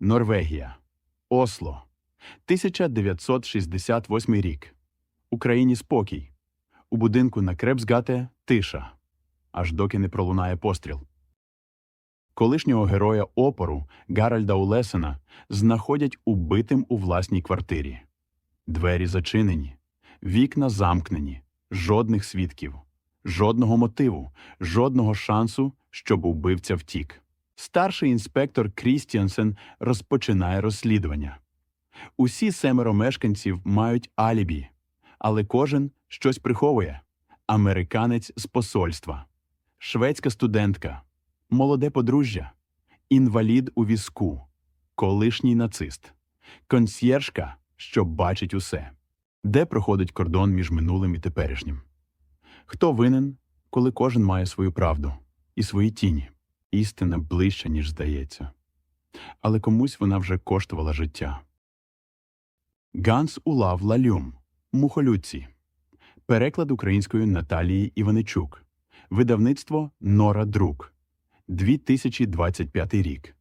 Норвегія. Осло. 1968 рік. Україні спокій. У будинку на Крепсгате тиша. Аж доки не пролунає постріл. Колишнього героя опору Гаральда Улесена знаходять убитим у власній квартирі. Двері зачинені, вікна замкнені, жодних свідків, жодного мотиву, жодного шансу, щоб убивця втік. Старший інспектор Крістіансен розпочинає розслідування. Усі семеро мешканців мають алібі, але кожен щось приховує. Американець з посольства, шведська студентка, молоде подружжя, інвалід у візку, колишній нацист, консьєржка, що бачить усе, де проходить кордон між минулим і теперішнім. Хто винен, коли кожен має свою правду і свої тіні? Істина ближча, ніж здається. Але комусь вона вже коштувала життя. Ганс Улав Лалюм. мухолюці, Переклад українською Наталії Іваничук. Видавництво Нора Друк. 2025 рік.